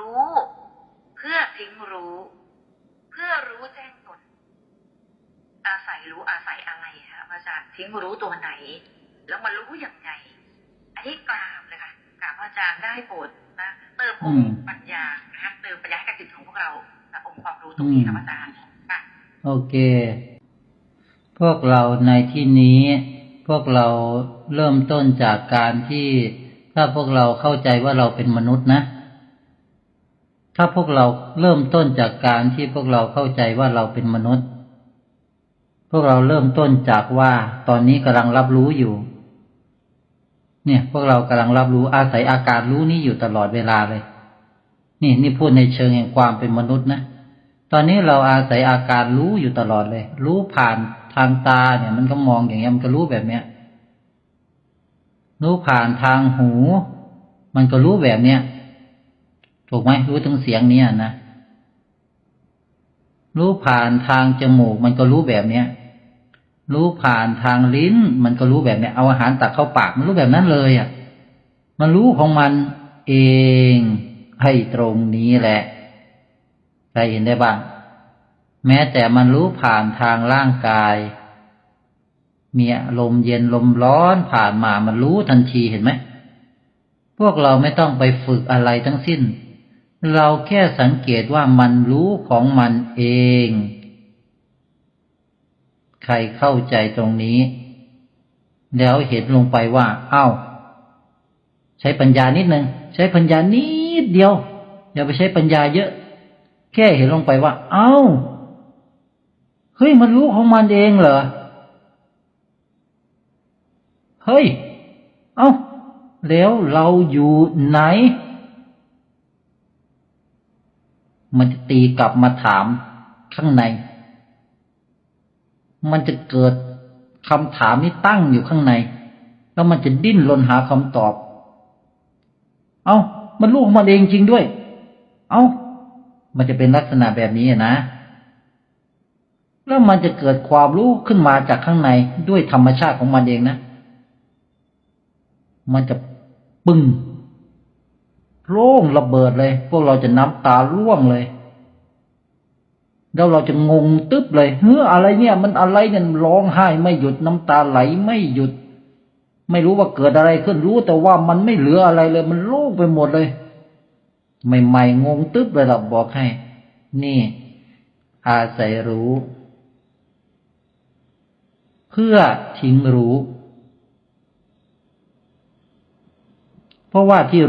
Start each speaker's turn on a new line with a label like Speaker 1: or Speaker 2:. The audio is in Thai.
Speaker 1: รู้ เพื่อทิ้งรู้ เพื่อรู้แจ้งตน อาศัยรู้อาศัยอะไรคะพระอาจารย์ทิ้งรู้ตัวไหน แล้วมันรู้ยังไง อันนี้กราบเลยค่ะกราบพระอาจารย์ได้โปรดนะเติมองค์ปัญญานะคะเติมปัญญาให้กับจิตของพวกเรานะองค์ความรู้ตรงนี้ค่ะพระอาจารย์ค่ะ
Speaker 2: โอเค พวกเราในที่นี้ พวกเราเริ่มต้นจากการที่ถ้าพวกเราเข้าใจว่าเราเป็นมนุษย์นะ ถ้าพวกเราเริ่มต้นจากการที่พวกเราเข้าใจว่าเราเป็นมนุษย์ พวกเราเริ่มต้นจากว่าตอนนี้กำลังรับรู้อยู่ เนี่ย พวกเรากำลังรับรู้อาศัยอาการรู้นี้อยู่ตลอดเวลาเลย นี่นี่พูดในเชิงแห่งความเป็นมนุษย์นะตอนนี้เราอาศัยอาการรู้อยู่ตลอดเลย รู้ผ่านทางตาเนี่ย มันก็มองอย่างเงี้ยมันก็รู้แบบเนี้ยรู้ผ่านทางหู มันก็รู้แบบเนี้ย ถูกไหมรู้ถึงเสียงเนี้ยนะรู้ผ่านทางจมูกมันก็รู้แบบเนี้ย รู้ผ่านทางลิ้น มันก็รู้แบบเนี้ยเอาอาหารตักเข้าปากมันรู้แบบนั้นเลยอะ มันรู้ของมันเองให้ตรงนี้แหละใครเห็นได้บ้าง แม้แต่มันรู้ผ่านทางร่างกาย มีลมเย็นลมร้อนผ่านมามันรู้ทันทีเห็นไหมพวกเราไม่ต้องไปฝึกอะไรทั้งสิ้น เราแค่สังเกตว่ามันรู้ของมันเอง ใครเข้าใจตรงนี้ แล้วเห็นลงไปว่า เอ้า ใช้ปัญญานิดนึง ใช้ปัญญานิดเดียว อย่าไปใช้ปัญญาเยอะ แค่เห็นลงไปว่า เอ้า เฮ้ย มันรู้ของมันเองเหรอ เฮ้ย เอ้า แล้วเราอยู่ไหน มันจะตีกลับมาถามข้างใน มันจะเกิดคำถามนี้ตั้งอยู่ข้างใน แล้วมันจะดิ้นรนหาคำตอบ เอ้า มันรู้มันเองจริงด้วย เอ้า มันจะเป็นลักษณะแบบนี้นะ แล้วมันจะเกิดความรู้ขึ้นมาจากข้างในด้วยธรรมชาติของมันเองนะ มันจะปึ้ง โล่งระเบิดเลย พวกเราจะน้ำตาร่วงเลยแล้วเราจะงงตึ๊บเลยเฮ้ออะไรเนี่ย มันอะไรเนี่ยร้องไห้ไม่หยุดน้ำตาไหลไม่หยุด ไม่รู้ว่าเกิดอะไรขึ้นรู้ แต่ว่ามันไม่เหลืออะไรเลย มันโล่งไปหมดเลย ใหม่ๆงงตึ๊บเลยเราบอกให้ นี่ อาศัยรู้ เพื่อทิ้งรู้ เพราะว่าที่